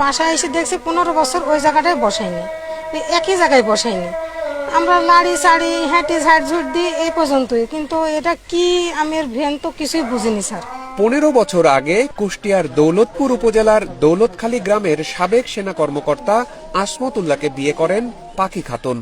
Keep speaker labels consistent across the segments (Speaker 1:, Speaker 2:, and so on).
Speaker 1: বাসায় এসে দেখছি পনেরো বছর ওই জায়গাটায় বসাইনি একই জায়গায় বসাইনি আমরা লাড়ি চাড়ি হ্যাঁটি ঝাড় ঝুট দিই এই পর্যন্তই। কিন্তু এটা কি আমি ভ্যান তো কিছুই বুঝিনি, স্যার।
Speaker 2: পনেরো বছর আগে কুষ্টিয়ার দৌলতপুর উপজেলার দৌলতখালী গ্রামের সাবেক সেনা কর্মকর্তা আসমতুল্লাহকে বিয়ে করেন পাখি খাতুন।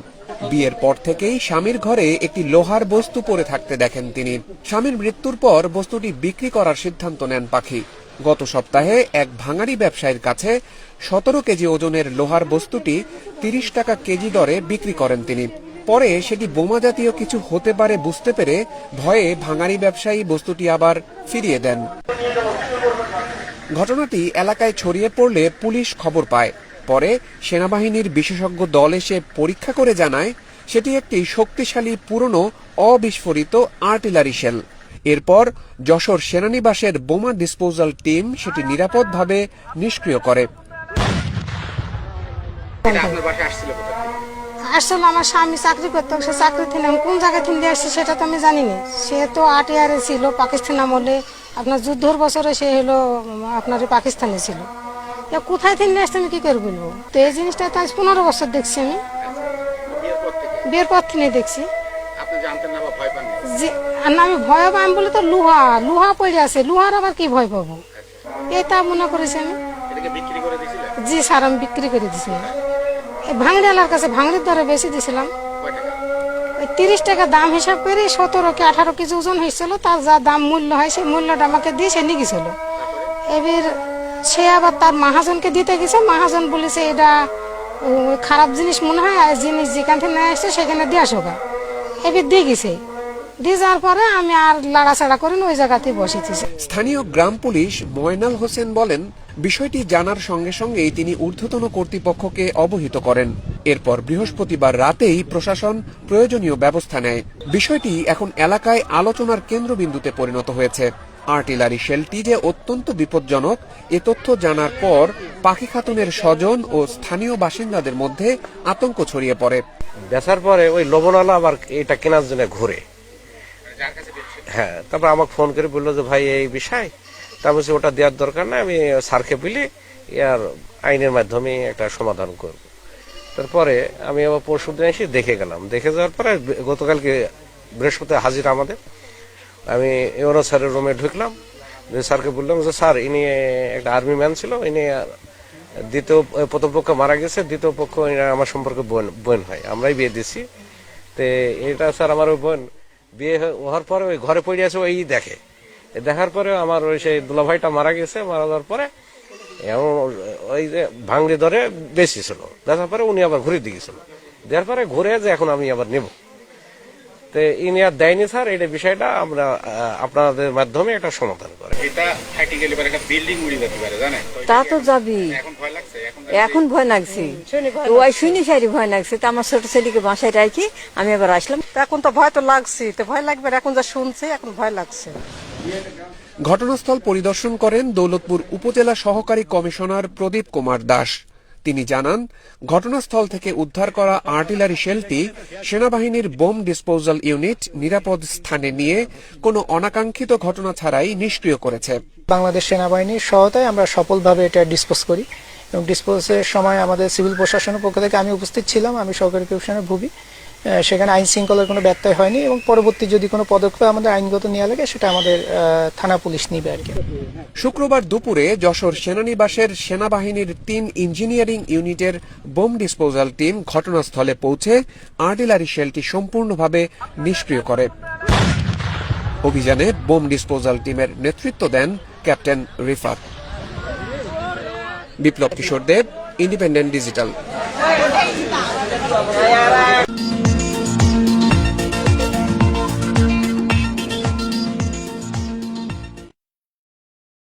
Speaker 2: বিয়ের পর থেকেই স্বামীর ঘরে একটি লোহার বস্তু পড়ে থাকতে দেখেন তিনি। স্বামীর মৃত্যুর পর বস্তুটি বিক্রি করার সিদ্ধান্ত নেন পাখি। গত সপ্তাহে এক ভাঙাড়ি ব্যবসায়ীর কাছে সতেরো কেজি ওজনের লোহার বস্তুটি তিরিশ টাকা কেজি দরে বিক্রি করেন তিনি। পরে সেটি বোমা জাতীয় কিছু হতে পারে বুঝতে পেরে ভয়ে ভাঙাড়ি ব্যবসায়ী বস্তুটি আবার ফিরিয়ে দেন। ঘটনাটি এলাকায় ছড়িয়ে পড়লে পুলিশ খবর পায়। পরে সেনাবাহিনীর বিশেষজ্ঞ দল এসে পরীক্ষা করে জানায়, সেটি একটি শক্তিশালী পুরনো অবিস্ফোরিত আর্টিলারি শেল। এরপর যশোর সেনানিবাসের বোমা ডিসপোজাল টিম সেটি নিরাপদভাবে নিষ্ক্রিয় করে।
Speaker 1: আসলে আমার স্বামী চাকরি করতো সে চাকরি থেকে আমি কোন জায়গায় থেকে আসছে সেটা তো আমি জানি না সে তো আট ইয়ারে ছিল পাকিস্তান আমলে আপনার যুদ্ধর বছরে সে হলো আপনার পাকিস্তানে ছিল। এ কোথায় থেকে আসছে আমি কি করে বলব? তো এই জিনিসটা তো আজ পনেরো বছর দেখছি আমি। বিয়ের পর থেকে দেখছি। না আমি ভয় পাই বলে তো লোহা লোহা পড়ে আছে লোহার আবার কি ভয় পাবো? এটা মনে করেছি আমি। জি স্যার আমি বিক্রি করে দিয়েছিলাম। এই ভাঙড়িওয়ালার কাছে ভাঙড়ির দরে বেশি দিয়েছিলাম। ওই তিরিশ টাকা দাম হিসাব করে সতেরো কি আঠারো কেজি ওজন হয়েছিল তার যা দাম মূল্য হয় সেই মূল্যটা আমাকে দিয়ে সে নিয়ে গেছিল। এবার সে আবার তার মহাজনকে দিতে গেছে মহাজন বলেছে এটা খারাপ জিনিস মনে হয় জিনিস যেখান থেকে নিয়ে আসছে সেখানে দিয়ে আসো। এবার দিয়ে গেছে দিয়ে যাওয়ার পরে আমি আর লাড়াচাড়া করে ওই জায়গাতেই বসেছি
Speaker 2: স্থানীয় গ্রাম পুলিশ ময়নাল হোসেন বলেন, বিষয়টি জানার সঙ্গে সঙ্গেই তিনি ঊর্ধ্বতন কর্তৃপক্ষকে অবহিত করেন। এরপর বৃহস্পতিবার রাতেই প্রশাসন প্রয়োজনীয় ব্যবস্থা নেয়। বিষয়টি এখন এলাকায় আলোচনার কেন্দ্রবিন্দুতে পরিণত হয়েছে। আর্টিলারি শেলটি যে অত্যন্ত বিপজ্জনক, এ তথ্য জানার পর পাখি খাতুনের স্বজন ও স্থানীয় বাসিন্দাদের মধ্যে আতঙ্ক ছড়িয়ে পড়ে।
Speaker 3: বেচার পরে ওই লবণওয়ালা আবার এটা কেনার জন্য ঘুরে। হ্যাঁ তারপর আমাকে ফোন করে বলল যে, ভাই, এই বিষয়? তা বলছি, ওটা দেওয়ার দরকার না, আমি স্যারকে বলি আর আইনের মাধ্যমে একটা সমাধান করব। তারপরে আমি আবার পরশু দিন এসে দেখে গেলাম। দেখে যাওয়ার পরে গতকালকে বৃহস্পতি হাজির আমাদের। আমি ইউনো স্যারের রুমে ঢুকলাম। স্যারকে বললাম যে, স্যার, ইনি একটা আর্মি ম্যান ছিল, ইনি দ্বিতীয় প্রথম পক্ষ মারা গেছে, দ্বিতীয় পক্ষ আমার সম্পর্কে বোন বোন হয়। আমরাই বিয়ে দিছি। তো এটা স্যার আমার ওই বোন। বিয়ে হওয়ার পরে ওই ঘরে পড়ে আছে, ওই দেখে। দেখার পরে আমার ওই সেই দুলাভাইটা মারা গেছে, মারা যাওয়ার পরে ওই যে ভাঙড়ি ধরে বেশি ছিল। দেখার পরে উনি আবার ঘুরে দিয়েছিল দেওয়ার পরে ঘুরে যে এখন আমি আবার নেব। তো ইনি আর দেয়নি স্যার এটা বিষয়টা আমরা আপনাদের মাধ্যমে একটা সমাধান করে।
Speaker 4: এটা ফাইটে গেলে পরে একটা বিল্ডিং উড়ে যেতে পারে জানেন? তা
Speaker 5: তো যাবি।
Speaker 4: এখন ভয় লাগছে এখন
Speaker 5: ভয় লাগছে। ওই শুনি সারি ভয় লাগছে তো আমার ছোট ছেলেকে বাসায় রাখি আমি আবার আসলাম।
Speaker 6: এখন তো ভয় তো লাগছে তো ভয় লাগবে আর এখন যা শুনছে এখন ভয় লাগছে।
Speaker 2: ঘটনাস্থল পরিদর্শন করেন দৌলতপুর উপজেলা সহকারী কমিশনার প্রদীপ কুমার দাস। তিনি জানান, ঘটনাস্থল থেকে উদ্ধার করা আর্টিলারি শেলটি সেনাবাহিনীর বোম ডিসপোজাল ইউনিট নিরাপদ স্থানে নিয়ে কোনো অনাকাঙ্ক্ষিত ঘটনা ছাড়াই নিষ্ক্রিয় করেছে।
Speaker 7: বাংলাদেশ সেনাবাহিনীর সহায়তায় আমরা সফলভাবে এটা ডিসপোজ করি এবং ডিসপোজের সময় আমাদের সিভিল প্রশাসনের পক্ষ থেকে আমি উপস্থিত ছিলাম, আমি সহকারী কমিশনার ভুবি সেখানে আইন শৃঙ্খলার কোনো ব্যত্যয় হয়নি এবং পরবর্তী যদি কোনো পদক্ষেপ আমাদের আইনগত নেওয়া লাগে, সেটা আমাদের থানা পুলিশ নিবে আর কি।
Speaker 2: শুক্রবার দুপুরে যশোর সেনানিবাসের সেনাবাহিনীর তিন ইঞ্জিনিয়ারিং ইউনিটের বোম ডিসপোজাল টিম ঘটনাস্থলে পৌঁছে আর্টিলারি শেলটি সম্পূর্ণভাবে নিষ্ক্রিয় করে। অভিযানে বোম ডিসপোজাল টিমের নেতৃত্ব দেন captain Rifat. Biplab Kishore Deb, independent digital.